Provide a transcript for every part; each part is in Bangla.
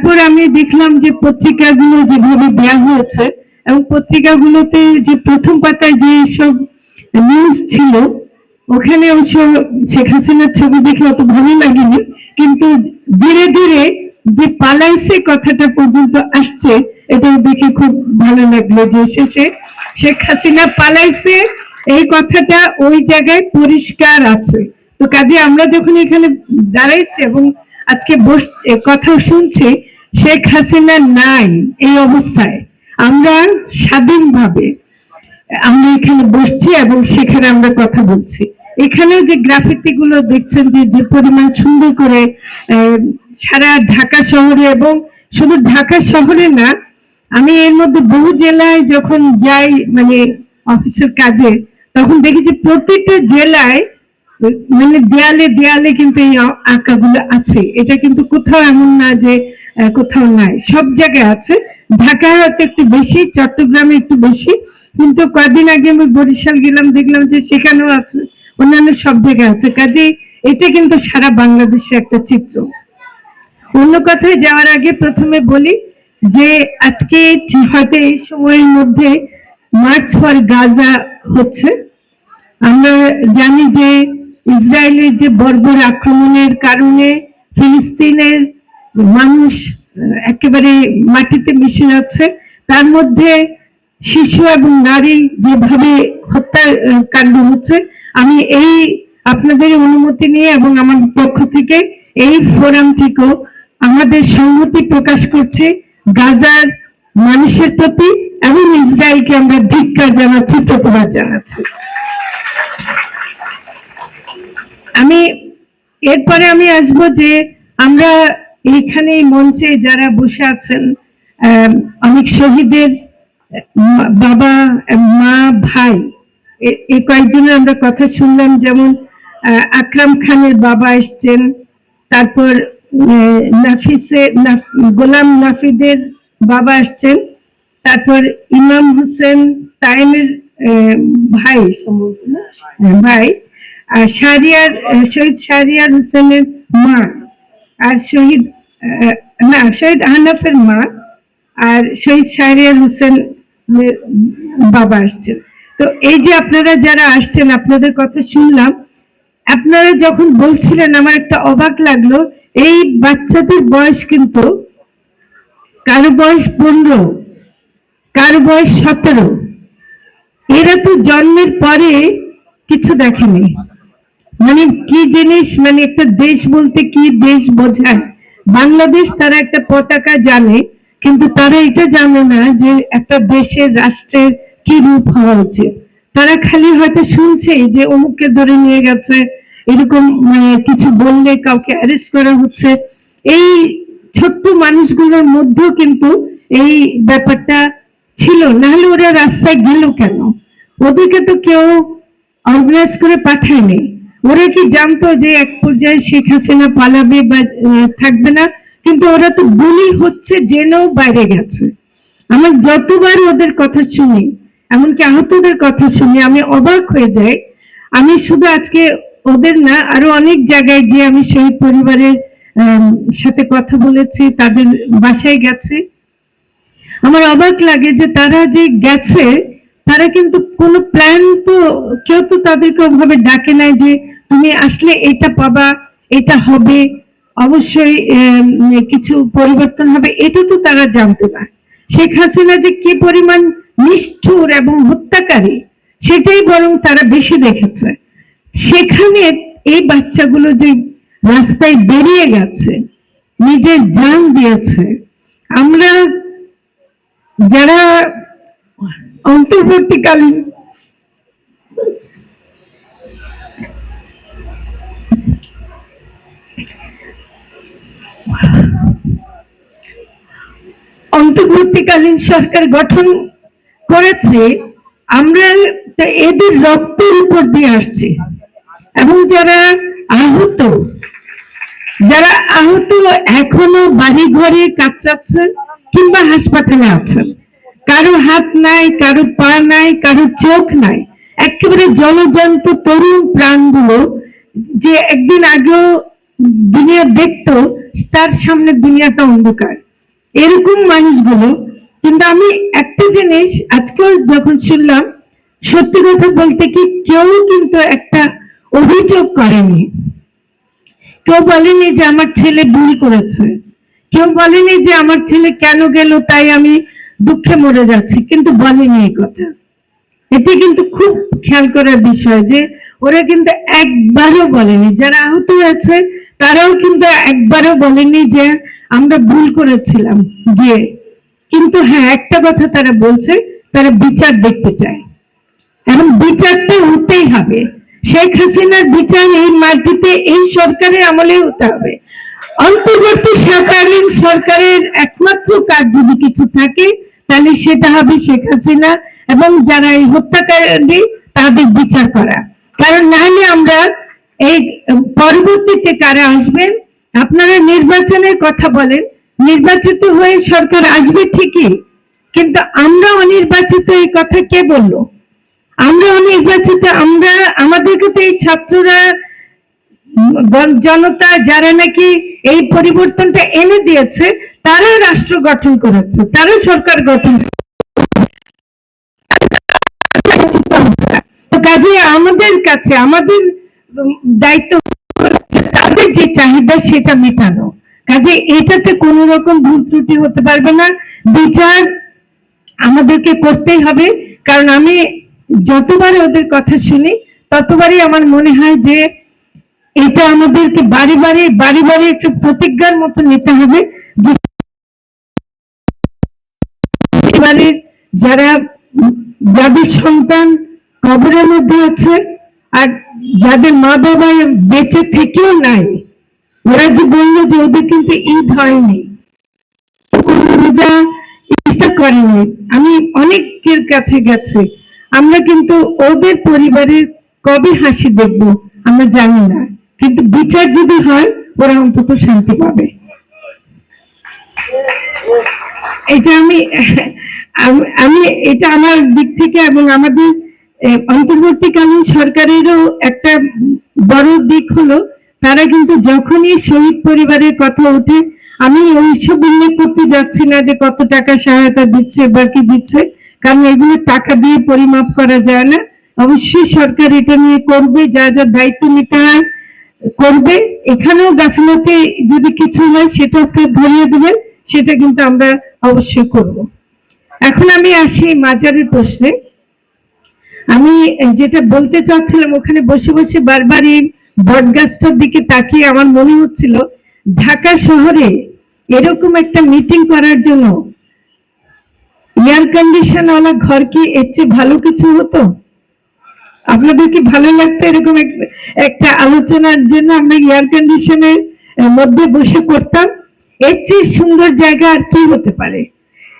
তারপর আমি দেখলাম যে পত্রিকাগুলো যেভাবে দেওয়া হয়েছে এবং পত্রিকাগুলোতে যে প্রথম পাতায় যে সব নিউজ ছিল, ওখানে অবশ্য শেখ হাসিনার ছবি দেখে অত ভালো লাগেনি। কিন্তু ধীরে ধীরে যে পালাইছে কথাটা পর্যন্ত আসছে এটা দেখে খুব ভালো লাগল যে শেষে শেখ হাসিনা পালাইছে এই কথাটা ওই জায়গায় পরিষ্কার আছে। তো কাজে আমরা যখন এখানে দাঁড়াইছি এবং আজকে বস কথা শুনছি শেখ হাসিনা নাই এই অবস্থায়। আমরা স্বাধীনভাবে আমরা এখানে বসছি এবং সেখানে আমরা কথা বলছি। এখানে যে গ্রাফিতি গুলো দেখছেন যে যে পরিমাণ সুন্দর করে সারা ঢাকা শহরে এবং শুধু ঢাকা শহরে না, আমি এর মধ্যে বহু জেলায় যখন যাই মানে অফিসের কাজে, তখন দেখি যে প্রত্যেকটা জেলায় মানে দেয়ালে দেয়ালে কিন্তু এই আঁকাগুলো আছে। এটা কিন্তু কোথাও এমন না যে কোথাও নাই। সব জায়গায় আছে। ঢাকায় হয়তো একটু বেশি, চট্টগ্রামে একটু বেশি। কিন্তু কয়েকদিন আগে আমি বরিশাল গেলাম, দেখলাম যে সেখানেও আছে। অন্যান্য সব জায়গায় আছে। কাজে এটা কিন্তু সারা বাংলাদেশের একটা চিত্র। অন্য কথায় যাওয়ার আগে প্রথমে বলি যে, আজকে হয়তো এই সময়ের মধ্যে মার্চ ফর গাজা হচ্ছে। আমরা জানি যে ইসরায়েলের যে বর্বর আক্রমণের কারণে ফিলিস্তিনের মানুষ একেবারে মাটিতে মিশে যাচ্ছে, তার মধ্যে শিশু এবং নারী যেভাবে হত্যা কাণ্ড হচ্ছে, আমি এই আপনাদের অনুমতি নিয়ে এবং আমার পক্ষ থেকে এই ফোরাম থেকেও আমাদের সংহতি প্রকাশ করছে, গাজার মানুষের প্রতি এবং ইসরায়েলকে আমরা ধিক্কার জানাচ্ছি, প্রতিবাদ জানাচ্ছি। আমি এরপরে আমি আসব যে আমরা এইখানে মঞ্চে যারা বসে আছেন অনেক শহীদের বাবা মা ভাই এই কয়েকজনের আমরা কথা শুনলাম যেমন আকরাম খানের বাবা এসছেন তারপর নাফিসে নাফ- গোলাম নাফিদের বাবা আসছেন তারপর ইমাম হোসেন তাইমের ভাই সম্ভবত? হ্যাঁ, ভাই শাহরিয়ার শহীদ শাহরিয়ার হোসেনের মা আর শহীদ না, শহীদ আহনাফের মা আর শহীদ শাহরিয়ার হোসেন বাবা আসছেন। তো এই যে আপনারা যারা আসছেন, আপনাদের কথা শুনলাম, আপনারা যখন বলছিলেন, আমার একটা অবাক লাগল, এই বাচ্চাদের বয়স কিন্তু কারও বয়স পনেরো, কারও বয়স সতেরো। এরা তো জন্মের পরে কিছু দেখেনি। মানে কি জিনিস? মানে একটা দেশ বলতে কি দেশ বোঝায়? বাংলাদেশ তারা একটা পতাকা জানে, কিন্তু তারা এটা জানে না যে একটা দেশের রাষ্ট্রের কি রূপ হওয়া উচিত। তারা খালি হয়তো শুনছে যে অমুককে ধরে নিয়ে গেছে, এরকম মানে কিছু বললে কাউকে অ্যারেস্ট করা হচ্ছে। এই ছোট্ট মানুষগুলোর মধ্যেও কিন্তু এই ব্যাপারটা ছিল। নাহলে ওরা রাস্তায় গেল কেন? ওদেরকে তো কেউ অর্গানাইজ করে পাঠায়নি। ওরা কি জানতো যে এক পর্যায়ে শেখ হাসিনা পালাবে বা থাকবে না? কিন্তু ওরা তো গুলি হচ্ছে জেনেও বাইরে গেছে। আমার যতবার ওদের কথা শুনি, এমনকি আহতদের কথা শুনি, আমি অবাক হয়ে যাই। আমি শুধু আজকে ওদের না, আরও অনেক জায়গায় গিয়ে আমি শহীদ পরিবারের সাথে কথা বলেছি, তাদের বাসায় গেছি। আমার অবাক লাগে যে তারা যে গেছে তারা কিন্তু কোনো প্ল্যান তো কেউ তো তাদেরকে ওভাবে ডাকে নাই যে তুমি আসলে এটা পাবা, এটা হবে। অবশ্যই কিছু পরিবর্তন হবে, এটা তো তারা জানতো না শেখ হাসিনা যে কি পরিমাণ নিষ্ঠুর এবং হত্যাকারী, সেটাই বরং তারা বেশি দেখেছে। সেখানে এই বাচ্চাগুলো যে রাস্তায় বেরিয়ে গেছে, নিজের জান দিয়েছে, আমরা যারা অন্তর্বর্তীকালীন অন্তর্বর্তীকালীন সরকার গঠন করেছে, আমরা এদের রক্তের উপর দিয়ে আসছি। এবং যারা আহত যারা আহত এখনও বাড়ি ঘরে কাতরাচ্ছেন কিংবা হাসপাতালে আছেন কারও হাত নাই, কারও পা নাই, কারও চোখ নাই। একেবারে জলজান্ত তরুণ প্রাণগুলো যে একদিন আগেও দুনিয়া দেখতো, তার সামনে দুনিয়াটা অন্ধকার। এরকম মানুষগুলো, কিন্তু আমি একটা জিনিস আজকেও যখন শুনলাম, সত্যি কথা বলতে কি কেউ কিন্তু একটা অভিযোগ করেনি। কেউ বলেনি যে আমার ছেলে ভুল করেছে। কেউ বলেনি যে আমার ছেলে কেন গেল, তাই আমি দুঃখে মরে যাচ্ছি, কিন্তু বলেনি এই কথা। এটি কিন্তু খুব খেয়াল করার বিষয় যে ওরা কিন্তু একবারও বলেনি, যারা আহত হয়েছে তারাও কিন্তু একবারও বলেনি যে আমরা ভুল করেছিলাম গিয়ে। কিন্তু হ্যাঁ একটা কথা তারা বলছে, তারা বিচার দেখতে চায়। এবং বিচারটা হতেই হবে। শেখ হাসিনার বিচার এই মাটিতে, এই সরকারের আমলে হতে হবে। অন্তর্বর্তী সরকারের সরকারের একমাত্র কাজ যদি কিছু থাকে তাহলে সেটা হবে শেখ হাসিনা এবং যারা এই হত্যাকারী তাদের বিচার করা। কারণ নাহলে আমরা এই পরবর্তীতে কারা আসবেন? আপনারা নির্বাচনের কথা বলেন। নির্বাচিত হয়ে সরকার আসবে ঠিকই। কিন্তু আমরা অনির্বাচিত এই কথা কে বলল? আমরা অনির্বাচিত, আমরা আমাদেরকে তো এই ছাত্ররা জনতা যারা নাকি এই পরিবর্তনটা এনে দিয়েছে তারা রাষ্ট্র গঠন করেছে তারা সরকার গঠন কাজে আমাদের কাছে, আমাদের দায়িত্ব তাদের যে চাহিদা সেটা মেটানো। কাজে এটাতে কোনো রকম ভুল ত্রুটি হতে পারবে না। বিচার আমাদেরকে করতেই হবে, কারণ আমি যতবার ওদের কথা শুনি, ততবারই আমার মনে হয় যে এটা আমাদেরকে বাড়ি বাড়ি বাড়ি বাড়ি একটু প্রতিজ্ঞার মতো নিতে হবে যে পরিবারের যারা যাদের সন্তান কবরের মধ্যে আছে আর যাদের মা বাবা বেঁচে থেকেও নাই, ওরা যে বলল যে ওদের কিন্তু ঈদ হয়নি। করেনি। আমি অনেকের কাছে গেছে। আমরা কিন্তু ওদের পরিবারের কবে হাসি দেখব, আমরা জানি না। কিন্তু বিচার যদি হয়, ওরা অন্তত শান্তি পাবে। এটা আমি আম- এটা আমার দিক থেকে এবং আমাদের অন্তর্বর্তীকালীন সরকারেরও একটা বড় দিক হলো, তারা কিন্তু যখনই শহীদ পরিবারের কথা ওঠে, আমি ওইসব উল্লেখ করতে যাচ্ছি না যে কত টাকা সহায়তা দিচ্ছে বা কি দিচ্ছে, কারণ এগুলো টাকা দিয়ে পরিমাপ করা যায় না। অবশ্যই সরকার এটা নিয়ে করবে, যা যা দায়িত্ব নিতে হয়, করবে। এখানেও গাফিলতি যদি কিছু হয় সেটা আপনি ধরিয়ে দেবেন, সেটা কিন্তু আমরা অবশ্যই করব। এখন আমি আসি মাজারের প্রশ্নে। আমি যেটা বলতে চাচ্ছিলাম, ওখানে বসে বসে বারবার এই বটগাছটার দিকে তাকিয়ে আমার মনে হচ্ছিল, ঢাকা শহরে এরকম একটা মিটিং করার জন্য এয়ার কন্ডিশন ওয়ালা ঘর কি এর চেয়ে ভালো কিছু হতো? আপনাদের কি ভালো লাগতো এরকম একটা আলোচনার জন্য আমরা এয়ার কন্ডিশনের মধ্যে বসে করতাম এর চেয়ে সুন্দর জায়গা আর কি হতে পারে?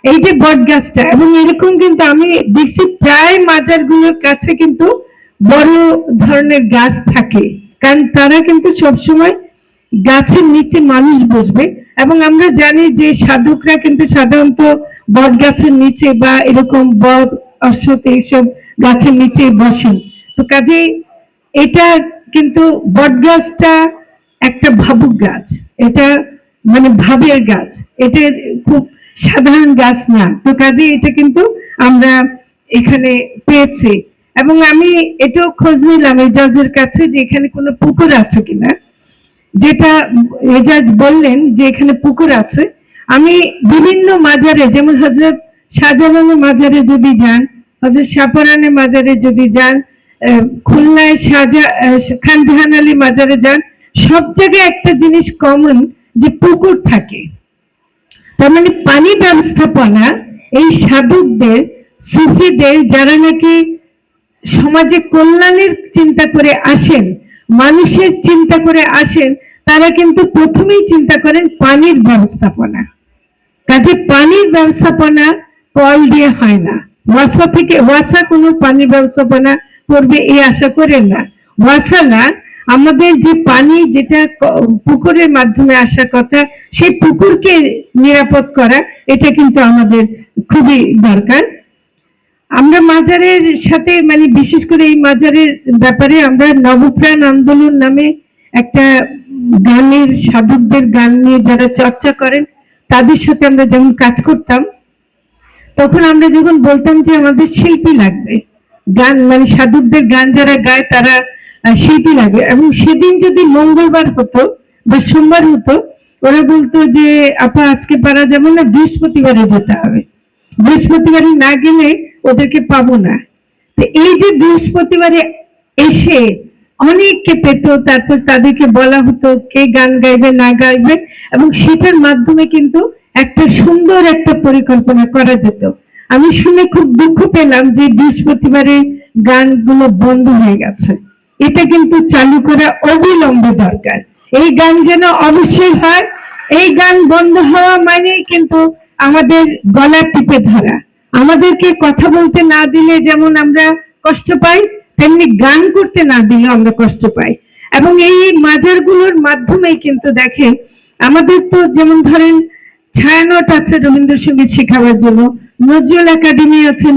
এই যে বট গাছটা এবং এরকম কিন্তু আমি দেখছি প্রায় মাজারগুলোর কাছে কিন্তু বড় ধরনের গাছ থাকে। কারণ তারা কিন্তু সবসময় গাছের নিচে মানুষ বসবে। এবং আমরা জানি যে সাধকরা কিন্তু সাধারণত বট গাছের নিচে বা এরকম বট অশ্বত এইসব গাছের নিচে বসেন। তো কাজেই এটা কিন্তু বট গাছটা একটা ভাবুক গাছ। এটা মানে ভাবের গাছ। এটা খুব সাধারণ গাছ না। তো কাজে এটা কিন্তু আমরা এখানে পেয়েছি। এবং আমি এটাও খোঁজ নিলাম এজাজের কাছে যে এখানে কোনো পুকুর আছে কিনা। যেটা এজাজ বললেন যে এখানে পুকুর আছে। আমি বিভিন্ন মাজারে, যেমন হজরত শাহজালালের মাজারে যদি যান হজরত শাহপরানের মাজারে যদি যান খুলনায় শাহজা খানজাহান আলী মাজারে যান, সব জায়গায় একটা জিনিস কমন যে পুকুর থাকে। তার মানে পানি ব্যবস্থাপনা এই সাধকদের, সুফিদের যারা নাকি সমাজে কল্যাণের চিন্তা করে আসেন, মানুষের চিন্তা করে আসেন, তারা কিন্তু প্রথমেই চিন্তা করেন পানির ব্যবস্থাপনা। কাজে পানির ব্যবস্থাপনা কল দিয়ে হয় না। ওয়াসা থেকে, ওয়াসা কোনো পানির ব্যবস্থাপনা করবে এই আশা করেন না। ওয়াসা না আমাদের যে পানি যেটা পুকুরের মাধ্যমে আসার কথা, সেই পুকুরকে নিরাপদ করা, এটা কিন্তু আমাদের খুবই দরকার। আমরা মাজারের সাথে মানে বিশেষ করে এই মাজারের ব্যাপারে আমরা নবপ্রাণ আন্দোলন নামে একটা গানের, সাধকদের গান নিয়ে যারা চর্চা করেন, তাদের সাথে আমরা যেমন কাজ করতাম, তখন আমরা যখন বলতাম যে আমাদের শিল্পী লাগবে, গান মানে সাধকদের গান যারা গায়, তারা শিল্পী লাগবে। এবং সেদিন যদি মঙ্গলবার হতো বা সোমবার হতো, ওরা বলতো যে, আপা, আজকে পারা যাবে না, বৃহস্পতিবারে যেতে হবে। বৃহস্পতিবারে না গেলে ওদেরকে পাবো না। তো এই যে বৃহস্পতিবারে এসে অনেককে পেত, তারপর তাদেরকে বলা হতো কে গান গাইবে, না গাইবে, এবং সেটার মাধ্যমে কিন্তু একটা সুন্দর একটা পরিকল্পনা করা যেত। আমি শুনে খুব দুঃখ পেলাম যে বৃহস্পতিবারে গানগুলো বন্ধ হয়ে গেছে। এটা কিন্তু চালু করা অবিলম্বে দরকার। এই গান যেন অবশ্যই হয়, এই গান বন্ধ হওয়া মানে কিন্তু আমাদের গলা টিপে ধরা। আমাদেরকে কথা বলতে না দিলে যেমন আমরা কষ্ট পাই, তেমনি গান করতে না দিলে আমরা কষ্ট পাই। এবং এই মাজারগুলোর মাধ্যমেই কিন্তু দেখেন, আমাদের তো যেমন ধরেন ছায়ানট আছে রবীন্দ্রসঙ্গীত শেখাবার জন্য, নজরুল একাডেমি আছে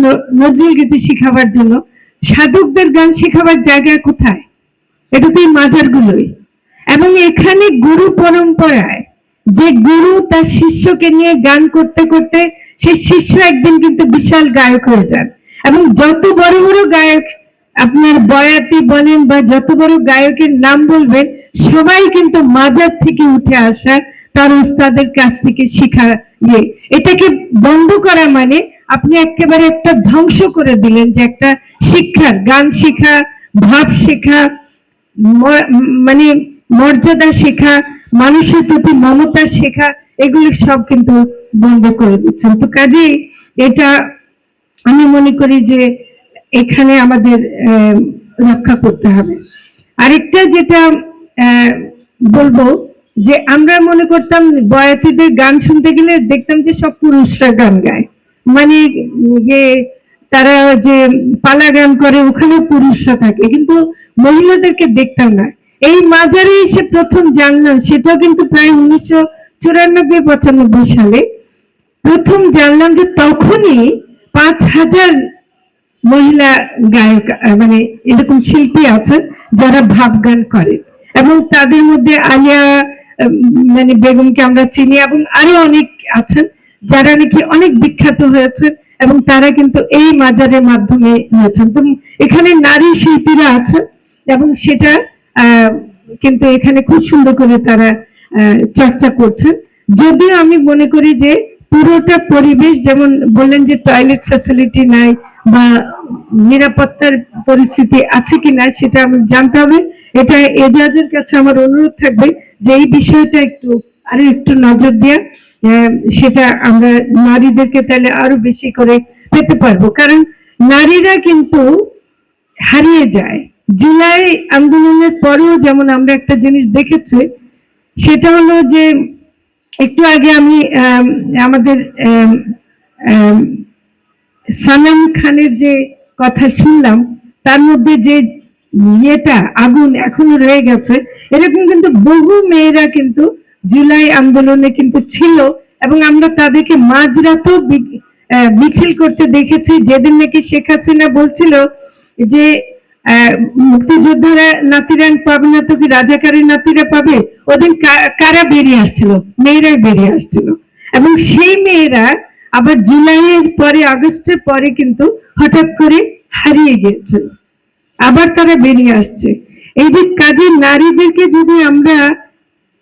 নজরুল গীতি শেখাবার জন্য সাধকদের গান শেখাবার জায়গা কোথায়? এটা তো এই মাজারগুলোই। এবং এখানে গুরু পরম্পরায় যে গুরু তার শিষ্যকে নিয়ে গান করতে করতে সেই শিষ্য একদিন কিন্তু বিশাল গায়ক হয়ে যান। এবং যত বড় বড় গায়ক আপনার বয়াতি বলেন বা যত বড় গায়কের নাম বলবেন, সবাই কিন্তু মাজার থেকে উঠে আসা তার উস্তাদের কাছ থেকে শিখা ইয়ে এটাকে বন্ধ করা মানে আপনি একেবারে একটা ধ্বংস করে দিলেন যে একটা শিক্ষার গান শেখা ভাব শেখা মানে মর্যাদা শেখা মানুষের প্রতি মমতা শেখা এগুলো সব কিন্তু বন্ধ করে দিচ্ছেন। তো কাজেই এটা আমি মনে করি যে এখানে আমাদের রক্ষা করতে হবে। আরেকটা যেটা বলব যে আমরা মনে করতাম বয়াতিদের গান শুনতে গেলে দেখতাম যে সব পুরুষরা গান গায়। মানে যে তারা যে পালা গান করে ওখানে পুরুষরা থাকে। কিন্তু মহিলাদেরকে দেখতাম না। এই মাজারে এসে প্রথম জানলাম, সেটাও কিন্তু প্রায় উনিশশো চুরানব্বই পঁচানব্বই সালে। প্রথম জানলাম যে তখনই পাঁচ হাজার মহিলা গায়ক মানে এরকম শিল্পী আছেন যারা ভাব গান করে। এবং তাদের মধ্যে আলিয়া মানে বেগমকে আমরা চিনি এবং আরও অনেক আছেন। যারা নাকি অনেক বিখ্যাত হয়েছেন এবং তারা কিন্তু এই মাজারের মাধ্যমে হয়েছেন তো এখানে নারী শিল্পীরা আছেন এবং সেটা কিন্তু এখানে খুব সুন্দর করে তারা চর্চা করছেন। যদিও আমি মনে করি যে পুরোটা পরিবেশ, যেমন বললেন যে টয়লেট ফ্যাসিলিটি নাই বা নিরাপত্তার পরিস্থিতি আছে কিনা সেটা আমি জানতে হবে। এটা এজাজের কাছে আমার অনুরোধ থাকবে যে এই বিষয়টা একটু আরও একটু নজর দিয়ে সেটা আমরা নারীদেরকে তাহলে আরও বেশি করে পেতে পারব। কারণ নারীরা কিন্তু হারিয়ে যায়। জুলাই আন্দোলনের পরেও যেমন আমরা একটা জিনিস দেখেছি সেটা হলো যে একটু আগে আমি আম, আমাদের আম, আম, সানাম খানের যে কথা শুনলাম তার মধ্যে যে ইয়েটা আগুন এখনও রয়ে গেছে এরকম কিন্তু বহু মেয়েরা কিন্তু জুলাই আন্দোলনে কিন্তু ছিল এবং আমরা তাদেরকে মাঝরাতেও মিছিল করতে দেখেছি। যেদিন নাকি শেখ হাসিনা বলছিল যে মুক্তিযোদ্ধারা নাতিরা পাবে না তো কি নাতিরা পাবে? ওদিন কারা বেরিয়ে আসছিল? মেয়েরাই বেরিয়ে আসছিল। এবং সেই মেয়েরা আবার জুলাইয়ের পরে, আগস্টের পরে কিন্তু হঠাৎ করে হারিয়ে গিয়েছে। আবার তারা বেরিয়ে আসছে। এই যে কাজে নারীদেরকে যদি আমরা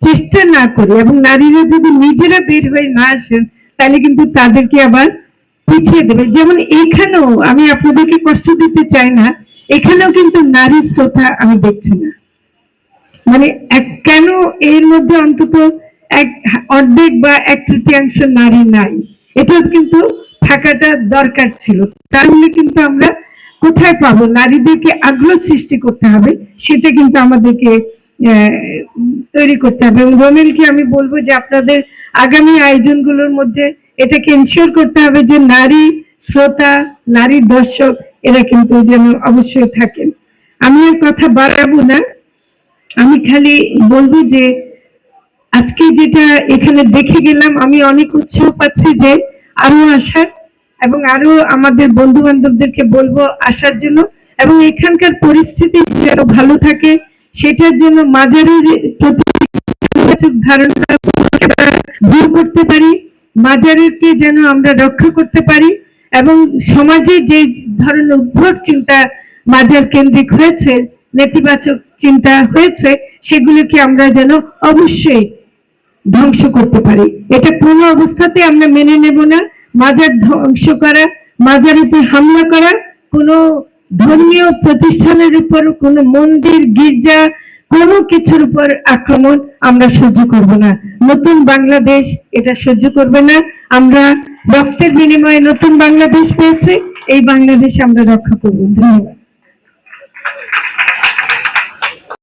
চেষ্টা না করি এবং নারীরা যদি নিজেরা বের হয়ে না আসেন, তাহলে কিন্তু তাদেরকে আবার পিছিয়ে দেবে। যেমন এখানেও আমি আপনাদেরকে কষ্ট দিতে চাই না, এখানেও কিন্তু নারী শ্রোতা আমি দেখছি না। মানে কেন এর মধ্যে অন্তত এক অর্ধেক বা এক তৃতীয়াংশ নারী নাই? এটা কিন্তু থাকাটা দরকার ছিল। তাহলে কিন্তু আমরা কোথায় পাবো? নারীদেরকে আগ্রহ সৃষ্টি করতে হবে, সেটা কিন্তু আমাদেরকে তৈরি করতে হবে। এবং রোমেলকে আমি বলব যে আপনাদের আগামী আয়োজনগুলোর মধ্যে এটাকে এনশিওর করতে হবে যে নারী শ্রোতা, নারী দর্শক এরা কিন্তু যেন অবশ্যই থাকেন। আমি আর কথা বাড়াবো না। আমি খালি বলব যে আজকে যেটা এখানে দেখে গেলাম, আমি অনেক উৎসাহ পাচ্ছি যে আরও আসার এবং আরও আমাদের বন্ধু বান্ধবদেরকে বলব আসার জন্য। এবং এখানকার পরিস্থিতি যেন ভালো থাকে সেটার জন্য মাজারের ধারণা দূর করতে পারি মাজারকে যেন আমরা রক্ষা করতে পারি এবং সমাজে যে ধরনের উদ্ভট চিন্তা মাজার কেন্দ্রিক হয়েছে, নেতিবাচক চিন্তা হয়েছে, সেগুলোকে আমরা যেন অবশ্যই ধ্বংস করতে পারি। এটা কোনো অবস্থাতে আমরা মেনে নেব না। মাজার ধ্বংস করা মাজার হামলা করা, কোনো ধর্মীয় প্রতিষ্ঠানের উপর কোনো মন্দির, গির্জা, কোনো কিছুর উপর আক্রমণ আমরা সহ্য করব না। নতুন বাংলাদেশ এটা সহ্য করবে না। আমরা রক্তের বিনিময়ে নতুন বাংলাদেশ পেয়েছে, এই বাংলাদেশ আমরা রক্ষা করব। ধন্যবাদ।